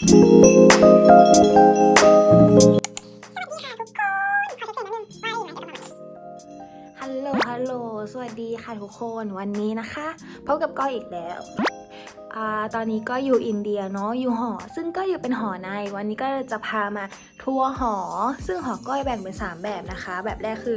ฮัลโหล ฮัลโหล สวัสดีค่ะทุกคน วันนี้นะคะ พบกับก้อยอีกแล้วอตอนนี้ก็อยู่อินเดียเนาะ อยู่หอ ซึ่งก็อยู่เป็นหอใน วันนี้ก็จะพามาทัวร์หอ ซึ่งหอก้อยแบ่งเป็น 3 แบบนะคะ แบบแรกคือ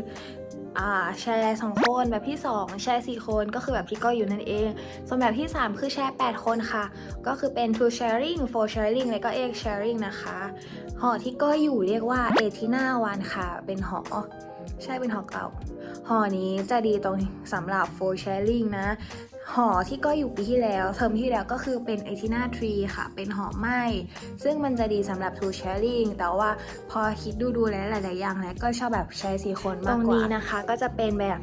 แชร์สองคนแบบที่ 2 แชร์4คนก็คือแบบที่ก้อยอยู่นั่นเอง ส่วนแบบที่ 3 คือแชร์ 8 คนค่ะ ก็คือเป็น two sharing four sharing และก็ eight sharing นะคะ หอที่ก้อยอยู่เรียกว่าเอทินาวันค่ะ เป็นหอใช่เป็นหอเก่าหอนี้จะดีตรงสำหรับ for sharing นะ หอที่ก็อยู่ปีที่แล้วเทอมที่แล้วก็คือเป็น e t i n a Tree ค่ะ เป็นหอไม้ซึ่งมันจะดีสำหรับ two sharing แต่ว่าพอคิดดูดูแล้วหลาย ๆ อย่างแล้วก็ชอบแบบแชร์สี่คนมากกว่า ตรงนี้นะคะก็จะเป็นแบบ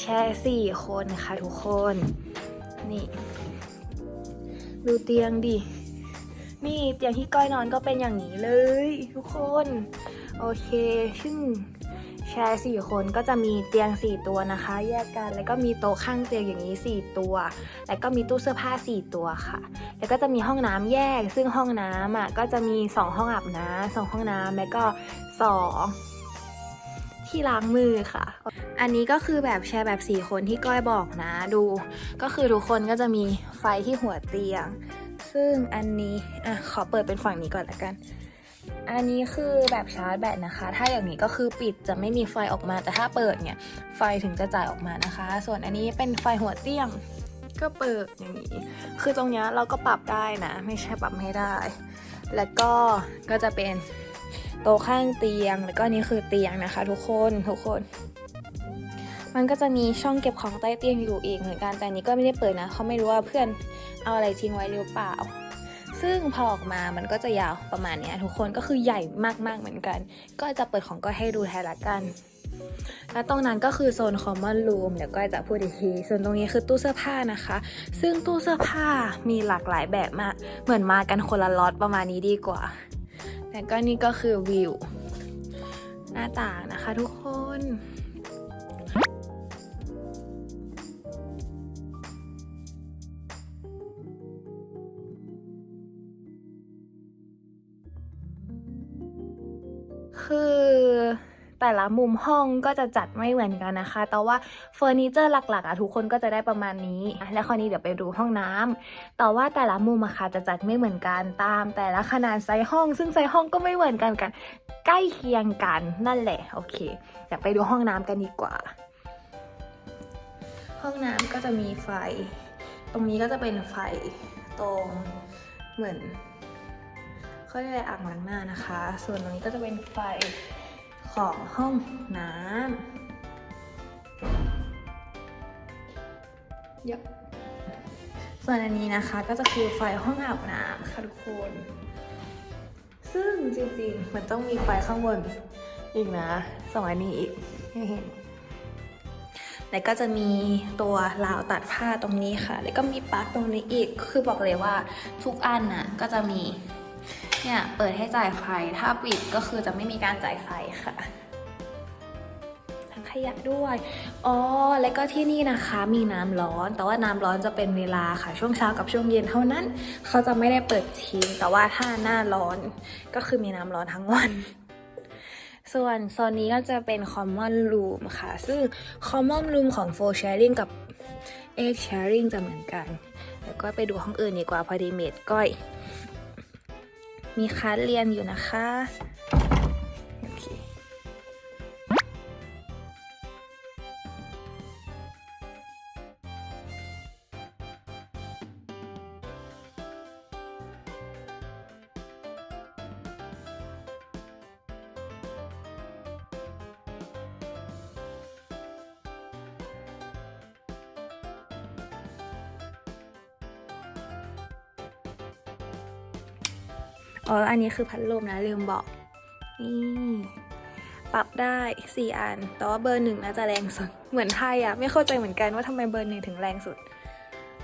แชร์สี่คนนะคะทุกคน นี่ ดูเตียงดิ นี่เตียงที่ก้อยนอนก็เป็นอย่างนี้เลย ทุกคน โอเค ซึ่ง แชร์สี่คนก็จะมีเตียง 4 ตัวนะคะ แยกกันแล้วก็มีโต๊ะข้างเตียงอย่างนี้ 4 ตัว แล้วก็มีตู้เสื้อผ้า 4 ตัวค่ะ แล้วก็จะมีห้องน้ำแยก ซึ่งห้องน้ำอะก็จะมี 2 ห้องอาบน้ำสองห้องน้ำแล้วก็ 2ที่ล้างมือค่ะ อันนี้ก็คือแบบแชร์แบบ 4 คนที่ก้อยบอกนะดู ก็คือทุกคนก็จะมีไฟที่หัวเตียง ซึ่งอันนี้อะขอเปิดเป็นฝั่งนี้ก่อนละกัน อันนี้คือแบบชาร์จแบตนะคะ ถ้าอย่างนี้ก็คือปิดจะไม่มีไฟออกมา แต่ถ้าเปิดเนี่ย ไฟถึงจะจ่ายออกมานะคะ ส่วนอันนี้เป็นไฟหัวเตียงก็เปิดอย่างนี้ คือตรงนี้เราก็ปรับได้นะ ไม่ใช่ปรับไม่ได้ แล้วก็ก็จะเป็นโต๊ะข้างเตียง แล้วก็นี่คือเตียงนะคะ ทุกคนทุกคน มันก็จะมีช่องเก็บของใต้เตียงอยู่อีกเหมือนกัน แต่อันนี้ก็ไม่ได้เปิดนะ เขาไม่รู้ว่าเพื่อนเอาอะไรทิ้งไว้หรือเปล่า ซึ่งพอออกมามันก็จะยาวประมาณนี้ทุกคนก็คือใหญ่มากๆเหมือนกัน ก็จะเปิดของก็ให้ดูแทนละกัน แล้วตรงนั้นก็คือโซน common room เดี๋ยวก็จะพูดอีกที ส่วนตรงนี้คือตู้เสื้อผ้านะคะ ซึ่งตู้เสื้อผ้ามีหลากหลายแบบมาก เหมือนมากันคนละล็อตประมาณนี้ดีกว่า แล้วก็นี่ก็คือวิวหน้าต่างนะคะทุกคน แต่ละมุมห้องก็จะจัดไม่เหมือนกันนะคะ แต่ว่าเฟอร์นิเจอร์หลักๆอะทุกคนก็จะได้ประมาณนี้ และคราวนี้เดี๋ยวไปดูห้องน้ำแต่ว่าแต่ละมุมอะค่ะจะจัดไม่เหมือนกันตาม แต่ละขนาดไซส์ห้อง ซึ่งไซส์ห้องก็ไม่เหมือนกันกัน ใกล้เคียงกันนั่นแหละ โอเคเดี๋ยวไปดูห้องน้ำกันดีกว่า ห้องน้ำก็จะมีไฟ ตรงนี้ก็จะเป็นไฟตรงเหมือนเขาเรียกอะไรอ่างล้างหน้านะคะ ส่วนตรงนี้ก็จะเป็นไฟ ของห้องน้ำยกส่วนอันนี้นะคะก็จะคือไฟห้องอาบน้ำค่ะทุกคน ซึ่งจริงๆ มันต้องมีไฟข้างบนอีกนะสองอันนี้อีกให้เห็นแล้วก็จะมีตัวราวตัดผ้าตรงนี้ค่ะ แล้วก็มีปลั๊กตรงนี้อีก คือบอกเลยว่าทุกอันน่ะก็จะมี เนี่ยเปิดให้จ่ายไฟ ถ้าปิดก็คือจะไม่มีการจ่ายไฟค่ะถังขยะด้วย อ๋อ แล้วก็ที่นี่นะคะมีน้ำร้อน แต่ว่าน้ำร้อนจะเป็นเวลาค่ะ ช่วงเช้ากับช่วงเย็นเท่านั้น เขาจะไม่ได้เปิดทิ้ง แต่ว่าถ้าหน้าร้อนก็คือมีน้ำร้อนทั้งวัน ส่วนโซนนี้ก็จะเป็น common room ค่ะ ซึ่ง common room ของ four sharing กับ eight sharing จะเหมือนกัน แล้วก็ไปดูห้องอื่นดีกว่าพอดีเมดก้อย มีคลาสเรียนอยู่นะคะ อ๋ออันนี้คือพัดลมนะลืมบอกนี่ปรับได้ 4 อัน แต่ว่าเบอร์หนึ่งน่าจะแรงสุด เหมือนไทยอะไม่เข้าใจเหมือนกันว่าทำไมเบอร์หนึ่งถึงแรงสุด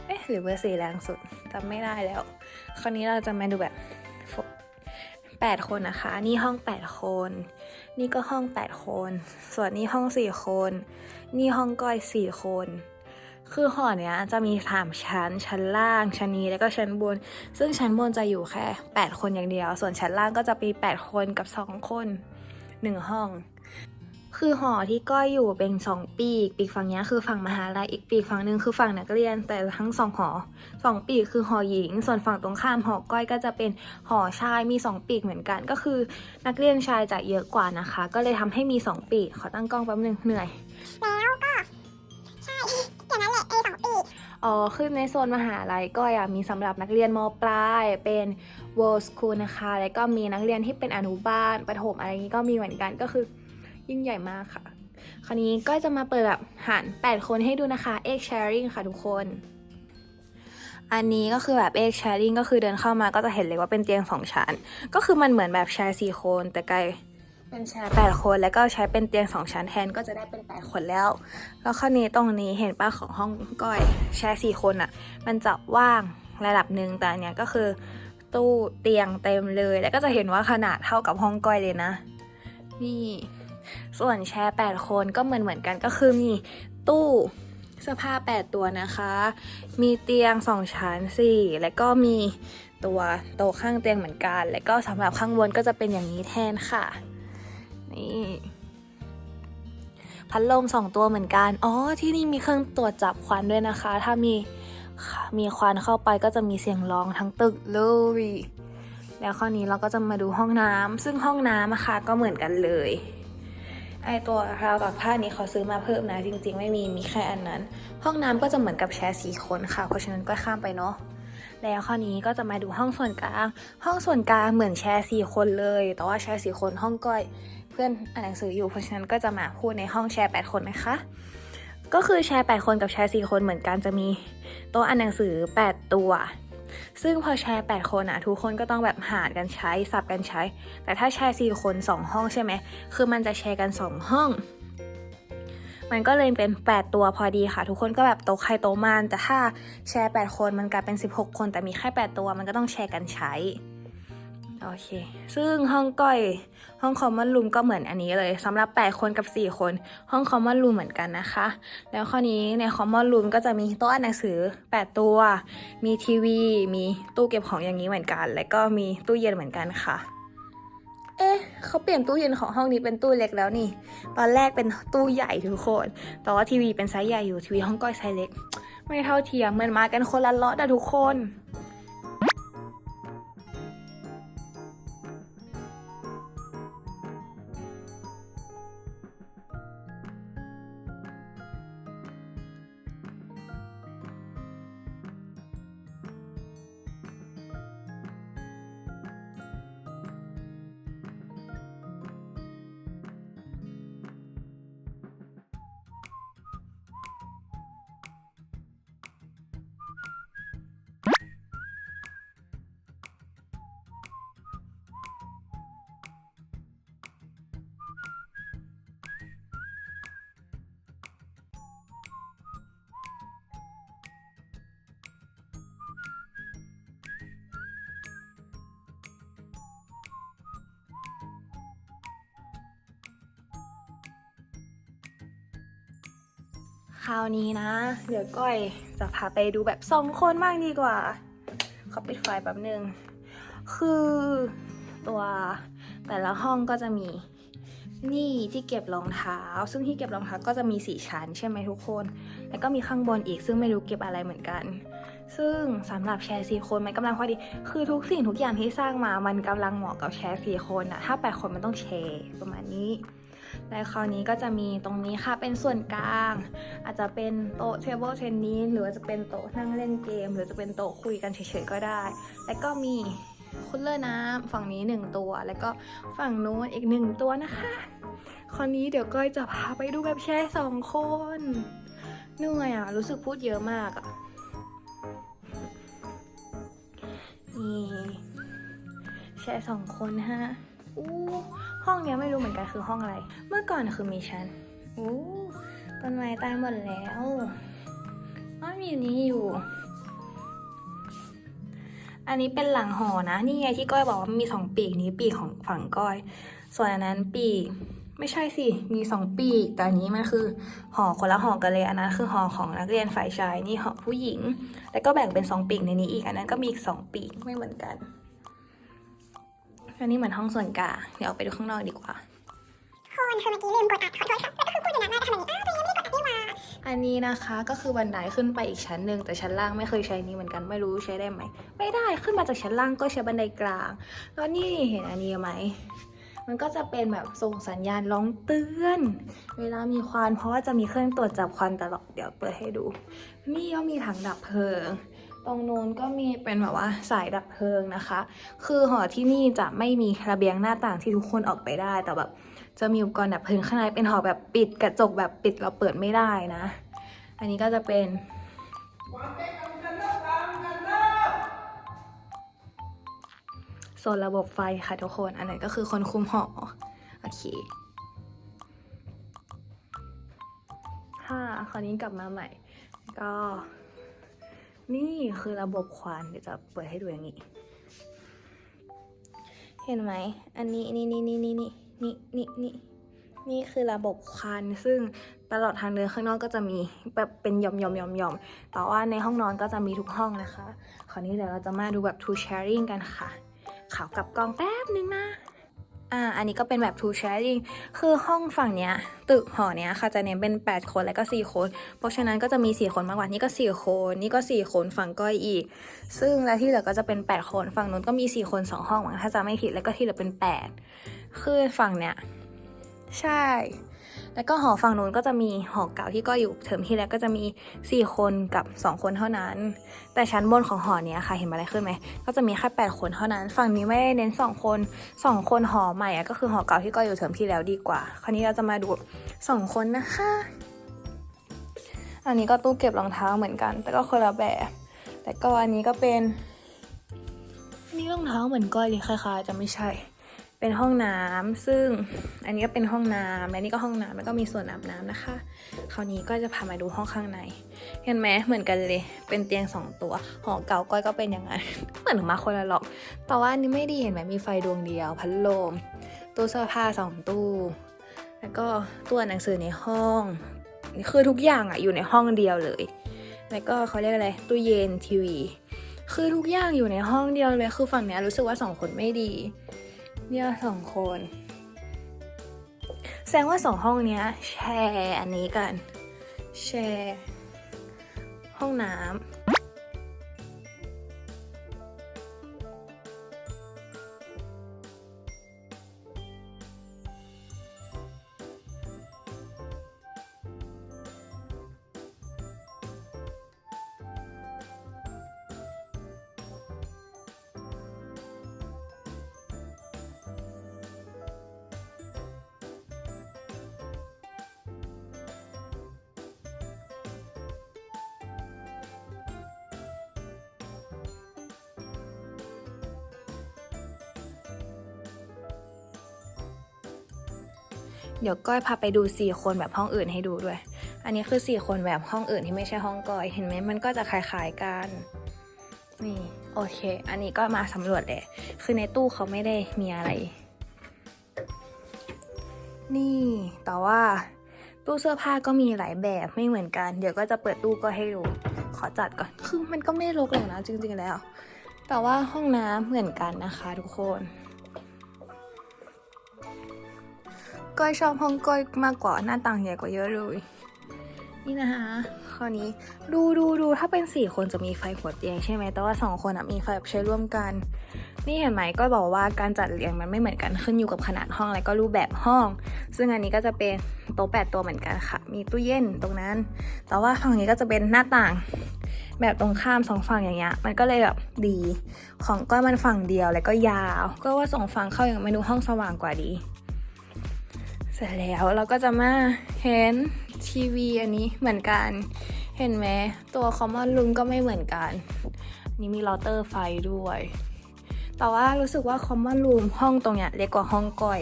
เอ๊ะหรือเบอร์สี่แรงสุดจำไม่ได้แล้ว คราวนี้เราจะมาดูแบบแปดคนนะคะ นี่ห้องแปดคน นี่ก็ห้องแปดคน ส่วนนี่ห้องสี่คน นี่ห้องก้อยสี่คน คือหอเนี้ยจะมีสามชั้น ชั้นล่าง ชั้นนี้แล้วก็ชั้นบน ซึ่งชั้นบนจะอยู่แค่ 8 คนอย่างเดียว ส่วนชั้นล่างก็จะมี8คนกับ 2 คนหนึ่งห้อง คือหอที่ก้อยอยู่เป็นสองปีก ปีกฝั่งนี้คือฝั่งมหาลัย อีกปีกฝั่งหนึ่งคือฝั่งนักเรียน แต่ทั้งสองหอสองปีกคือหอหญิง ส่วนฝั่งตรงข้ามหอก้อยก็จะเป็นหอชาย มีสองปีกเหมือนกัน ก็คือนักเรียนชายจะเยอะกว่านะคะ ก็เลยทำให้มีสองปีก ขอตั้งกล้องแป๊บนึงเหนื่อย แล้วก็ อ๋อคือในโซนมหาลัยก็อยากมีสำหรับนักเรียนมปลายเป็น world school นะคะ แล้วก็มีนักเรียนที่เป็นอนุบาลประถมอะไรอย่างนี้ก็มีเหมือนกันก็คือยิ่งใหญ่มากค่ะ คราวนี้ก็จะมาเปิดแบบหาร 8 คนให้ดูนะคะ egg sharing ค่ะทุกคน อันนี้ก็คือแบบ egg sharing ก็คือเดินเข้ามาก็จะเห็นเลยว่าเป็นเตียง2ชั้น ก็คือมันเหมือนแบบแชร์4คนแต่ไกล เป็นแชร์8คนแล้วก็ใช้เป็นเตียง2ชั้นแทนก็จะได้เป็น8คนแล้ว แล้วคราวนี้ตรงนี้เห็นป้าของห้องก้อยแชร์สี่คนอะ่ะ มันจะว่างระดับหนึ่งแต่อันเนี้ยก็คือตู้เตียงเต็มเลย แล้วก็จะเห็นว่าขนาดเท่ากับห้องก้อยเลยนะ นี่ ส่วนแชร์แปดคนก็เหมือนเหมือนกันก็คือมีตู้เสื้อผ้าแปดตัวนะคะ มีเตียงสองชั้นสี่แล้วก็มีตัวโต๊ะข้างเตียงเหมือนกัน แล้วก็สำหรับข้างบนก็จะเป็นอย่างนี้แทนค่ะ นี่พัดลมสองตัวเหมือนกัน อ๋อ ที่นี่มีเครื่องตรวจจับควันด้วยนะคะ ถ้ามีมีควันเข้าไปก็จะมีเสียงร้องทั้งตึกเลย แล้วข้อนี้เราก็จะมาดูห้องน้ำซึ่งห้องน้ำอะคะก็เหมือนกันเลย ไอตัวราวกับผ้านี้เขาซื้อมาเพิ่มนะ จริง ๆ ไม่มี มีแค่อันนั้น ห้องน้ำก็จะเหมือนกับแชร์สี่คนค่ะ เพราะฉะนั้นก็ข้ามไปเนาะ แล้วข้อนี้ก็จะมาดูห้องส่วนกลาง ห้องส่วนกลางเหมือนแชร์สี่คนเลย แต่ว่าแชร์สี่คนห้องก้อย พื่อนอ่านหนังสืออยู่ เพราะฉะนั้นก็จะมาพูดในห้องแชร์8คนนะคะ ก็คือแชร์8คนกับแชร์4คนเหมือนกันจะมีโต๊ะอ่านหนังสือ 8 ตัว ซึ่งพอแชร์8คนอะทุกคนก็ต้องแบบหารกันใช้สับกันใช้ แต่ถ้าแชร์4คน 2 ห้องใช่ไหมคือมันจะแชร์กัน 2 ห้อง มันก็เลยเป็น 8 ตัวพอดีค่ะ ทุกคนก็แบบโต๊ะใครโต๊ะมันแต่ถ้าแชร์8คนมันกลายเป็น 16 คน แต่มีแค่ 8 ตัวมันก็ต้องแชร์กันใช้ โอเค ซึ่งห้องก้อย ห้องคอมมอนรูมก็เหมือนอันนี้เลยสำหรับ 8 คนกับ 4 คน ห้องคอมมอนรูมเหมือนกันนะคะ แล้วข้อนี้ในคอมมอนรูมก็จะมีโต๊ะอ่านหนังสือ 8 ตัว มีทีวี มีตู้เก็บของอย่างนี้เหมือนกัน แล้วก็มีตู้เย็นเหมือนกันค่ะ เอ๊ะเขาเปลี่ยนตู้เย็นของห้องนี้เป็นตู้เล็กแล้วนี่ ตอนแรกเป็นตู้ใหญ่ทุกคน แต่ว่าทีวีเป็นไซส์ใหญ่อยู่ทีวีห้องก้อยไซส์เล็ก ไม่เท่าเทียมเหมือนมากันคนละล็อตอะทุกคน ราวนี้นะ เดี๋ยวก้อยจะพาไปดูแบบสองคนมากดีกว่าขอปิดไฟแป๊บนึง คือตัวแต่ละห้องก็จะมีนี่ที่เก็บรองเท้า ซึ่งที่เก็บรองเท้าก็จะมีสี่ชั้นใช่ไหมทุกคน แล้วก็มีข้างบนอีกซึ่งไม่รู้เก็บอะไรเหมือนกัน ซึ่งสำหรับแชร์สี่คนมันกำลังพอดี คือทุกสิ่งทุกอย่างที่สร้างมามันกำลังเหมาะกับแชร์สี่คนอะถ้าแปดคนมันต้องแชร์ประมาณนี้ และคราวนี้ก็จะมีตรงนี้ค่ะเป็นส่วนกลาง อาจจะเป็นโต๊ะเทเบิลเทนนิสหรือว่าจะเป็นโต๊ะนั่งเล่นเกม หรือจะเป็นโต๊ะคุยกันเฉยๆก็ได้ แล้วก็มีคูลเลอร์น้ำฝั่งนี้หนึ่งตัว แล้วก็ฝั่งนู้นอีกหนึ่งตัวนะคะคราวนี้เดี๋ยวก้อยจะพาไปดูแบบแชร์สองคนเหนื่อยอะ รู้สึกพูดเยอะมากอะนี่แชร์สองคนฮะอู้ ห้องเนี้ยไม่รู้เหมือนกันคือห้องอะไร เมื่อก่อนคือมีชั้นอู้ต้นไม้ตายหมดแล้วอ้อมีอยู่นี้อยู่ อันนี้เป็นหลังหอนะ นี่ไงที่ก้อยบอกว่ามีสองปีกนี้ปีกของฝั่งก้อย ส่วนอันนั้นปีกไม่ใช่สิ มีสองปีก แต่อันนี้มันคือหอคนละหอกันเลย อันนั้นคือหอของนักเรียนฝ่ายชาย นี่หอผู้หญิง แล้วก็แบ่งเป็นสองปีกในนี้อีก อันนั้นก็มีอีกสองปีกไม่เหมือนกัน อันนี้เหมือนห้องส่วนกลางเดี๋ยวออกไปดูข้างนอกดีกว่าคนคือเมื่อกี้ลืมกดอัดขอโทษค่ะแล้วก็คือพูดอยู่นานมากทำไมอ้าวตัวเองยังไม่ได้กดอัดนี่หว่าอันนี้นะคะก็คือบันไดขึ้นไปอีกชั้นหนึ่งแต่ชั้นล่างไม่เคยใช้นี้เหมือนกันไม่รู้ใช้ได้ไหม ไม่ได้ขึ้นมาจากชั้นล่างก็ใช้บันไดกลาง แล้วนี่เห็นอันนี้ไหมมันก็จะเป็นแบบส่งสัญญาณร้องเตือน เวลามีควันเพราะว่าจะมีเครื่องตรวจจับควันตลอดเดี๋ยวเปิดให้ดู นี่ก็มีถังดับเพลิง ตรงนู้นก็มีเป็นแบบว่าสายดับเพลิงนะคะ คือหอที่นี่จะไม่มีระเบียงหน้าต่างที่ทุกคนออกไปได้ แต่แบบจะมีอุปกรณ์ดับเพลิงข้างในเป็นหอแบบปิดกระจกแบบปิดเราเปิดไม่ได้นะ อันนี้ก็จะเป็นโซนระบบไฟค่ะทุกคน อันไหนนก็คือคนคุมหอ โอเคค่ะคราวนี้กลับมาใหม่ ก็ นี่คือระบบควันเดี๋ยวจะเปิดให้ดูอย่างนี้ เห็นไหม อันนี้นี่นี่นี่นี่นี่นี่นี่นี่นี่คือระบบควันซึ่งตลอดทางเดินข้างนอกก็จะมีแบบเป็นหย่อมหย่อมหย่อมหย่อมแต่ว่าในห้องนอนก็จะมีทุกห้องนะคะ คราวนี้เดี๋ยวเราจะมาดูแบบ two sharing กันค่ะข่าวกลับกองแป๊บนึงนะ อ่า อันนี้ก็เป็นแบบ two sharing คือห้องฝั่งเนี้ย ตึกหอเนี้ยค่ะจะเน้นเป็น 8 คนและก็ 4 คน เพราะฉะนั้นก็จะมี 4 คนมากกว่า นี่ก็ 4 คน นี่ก็ 4 คนฝั่งก้อยอีก ซึ่งแล้วที่เหลือก็จะเป็น 8 คน ฝั่งนู้นก็มี 4 คน 2 ห้องมั้งถ้าจะไม่ผิด แล้วก็ที่เหลือเป็น 8 คือฝั่งเนี้ย ใช่ แล้วก็หอฝั่งนู้นก็จะมีหอเก่าที่ก็อยู่เทอมที่แล้วก็จะมี 4 คนกับ 2 คนเท่านั้น แต่ชั้นบนของหอเนี้ยค่ะเห็นอะไรขึ้นไหมก็จะมีแค่8คนเท่านั้น ฝั่งนี้ไม่ได้เน้น 2 คน 2 คนหอใหม่อะก็คือหอเก่าที่ก็อยู่เทอมที่แล้วดีกว่า คราวนี้เราจะมาดู 2 คนนะคะ อันนี้ก็ตู้เก็บรองเท้าเหมือนกัน แต่ก็คนละแบบ แต่ก็อันนี้ก็เป็นอันนี้รองเท้าเหมือนก้อยเลยคล้ายๆจะไม่ใช่ เป็นห้องน้ำซึ่งอันนี้ก็เป็นห้องน้ำและนี่ก็ห้องน้ำแล้วก็มีส่วนอาบน้ำนะคะ คราวนี้ก็จะพามาดูห้องข้างใน เห็นไหมเหมือนกันเลย เป็นเตียงสองตัว หอเก่าก้อยก็เป็นอย่างนั้น เหมือนมาคนละหรอก แต่ว่านี้ไม่ดีเห็นไหมมีไฟดวงเดียว พัดลม ตู้เสื้อผ้าสองตู้ แล้วก็ตัวหนังสือในห้อง คือทุกอย่างอะอยู่ในห้องเดียวเลย แล้วก็เขาเรียกอะไรตู้เย็นทีวี คือทุกอย่างอยู่ในห้องเดียวเลย คือฝั่งเนี้ยรู้สึกว่าสองคนไม่ดี เนี่ยสองคน แสดงว่าสองห้องเนี้ย แชร์อันนี้กัน แชร์ ห้องน้ำ เดี๋ยวก้อยพาไปดูสี่คนแบบห้องอื่นให้ดูด้วย อันนี้คือสี่คนแบบห้องอื่นที่ไม่ใช่ห้องก้อย เห็นไหมมันก็จะคล้ายๆกัน นี่โอเค อันนี้ก็มาสำรวจแหละ คือในตู้เขาไม่ได้มีอะไร นี่ แต่ว่าตู้เสื้อผ้าก็มีหลายแบบไม่เหมือนกัน เดี๋ยวก็จะเปิดตู้ก็ให้ดู ขอจัดก่อน คือมันก็ไม่รกหรอกนะจริงๆแล้ว แต่ว่าห้องน้ำเหมือนกันนะคะทุกคน ก้อยชอบห้องก้อยมากกว่าหน้าต่างใหญ่กว่าเยอะเลย นี่นะคะคราวนี้ดูดูดูถ้าเป็นสี่คนจะมีไฟหัวเตียงใช่ไหมแต่ว่าสองคนอะมีไฟแบบใช้ร่วมกัน นี่เห็นไหมก็บอกว่าการจัดเรียงมันไม่เหมือนกันขึ้นอยู่กับขนาดห้องและก็รูปแบบห้อง ซึ่งอันนี้ก็จะเป็นโต๊ะแปดตัวเหมือนกันค่ะ มีตู้เย็นตรงนั้น แต่ว่าฝั่งนี้ก็จะเป็นหน้าต่างแบบตรงข้ามสองฝั่งอย่างเงี้ยมันก็เลยแบบดี ของก้อยมันฝั่งเดียวแล้วก็ยาว ก็ว่าสองฝั่งเข้าอย่างเมนูห้องสว่างกว่าดี เสร็จแล้วเราก็จะมาเห็นทีวีอันนี้เหมือนกัน เห็นไหมตัวคอมมอนรูมก็ไม่เหมือนกันนี่มีเราเตอร์ไฟด้วย แต่ว่ารู้สึกว่าคอมมอนรูมห้องตรงเนี้ยเล็กกว่าห้องก้อย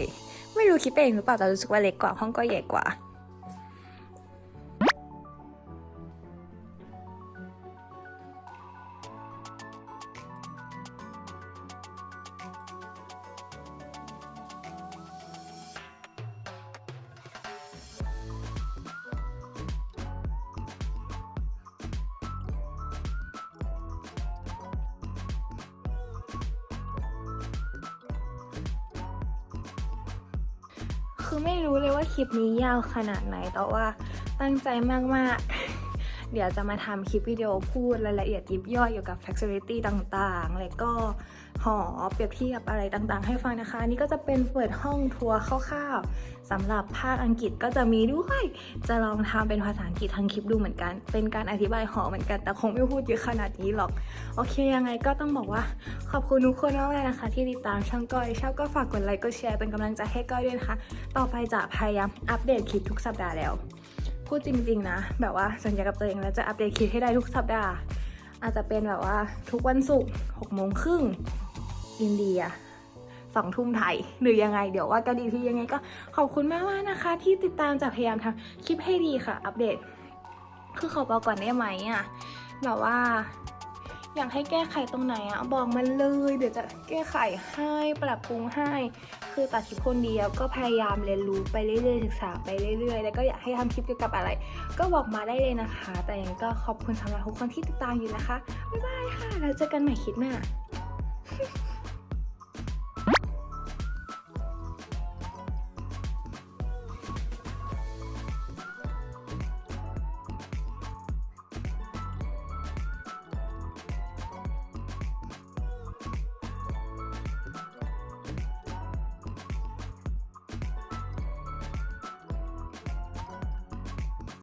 ไม่รู้คิดไปเองหรือเปล่าแต่รู้สึกว่าเล็กกว่าห้องก้อยใหญ่กว่า คือไม่รู้เลยว่าคลิปนี้ยาวขนาดไหน แต่ว่าตั้งใจมาก ๆ เดี๋ยวจะมาทำคลิปวิดีโอพูดรายละเอียดยิบย่อยเกี่ยวกับ facility ต่าง ๆ แล้วก็ หอเปรียบเทียบอะไรต่างๆ ให้ฟังนะคะนนี้ก็จะเป็นเปิดห้องทัวร์คร่าวๆสำหรับภาคอังกฤษก็จะมีด้วย จะลองทำเป็นภาษาอังกฤษทางคลิปดูเหมือนกัน เป็นการอธิบายหอเหมือนกัน แต่คงไม่พูดเยอะขนาดนี้หรอก โอเคยังไงก็ต้องบอกว่า ขอบคุณทุกคนมากเลยนะคะ ที่ติดตามช่องก้อยชอบก็ฝากกดไลค์กดแชร์เป็นกำลังใจให้ก้อยด้วยนะคะ ต่อไปจะพยายามอัปเดตคลิปทุกสัปดาห์แล้วพูดจริง ๆ นะ แบบว่าสัญญากับตัวเองแล้วจะอัปเดตคลิปให้ได้ทุกสัปดาห์ อาจจะเป็นแบบว่าทุกวันศุกร์หกโมงครึ่ง อินเดียสองทุ่มไทยหรือยังไงเดี๋ยวว่ากันอีที่ยังไงก็ขอบคุณมากๆนะคะ ที่ติดตามจะพยายามทำคลิปให้ดีค่ะ อัปเดต คือขอบอกก่อนได้ไหมอะแบบว่า อยากให้แก้ไขตรงไหนอะบอกมันเลยเดี๋ยวจะแก้ไขให้ปรับปรุงให้ คือตัดคลิปคนเดียวก็พยายามเรียนรู้ไปเรื่อยๆศึกษาไปเรื่อยๆ แล้วก็อยากให้ทำคลิปเกี่ยวกับอะไร ก็บอกมาได้เลยนะคะ แต่ยังก็ขอบคุณสำหรับทุกคนที่ติดตามอยู่นะคะบ๊ายบายค่ะแล้วเจอกันใหม่คลิปหน้า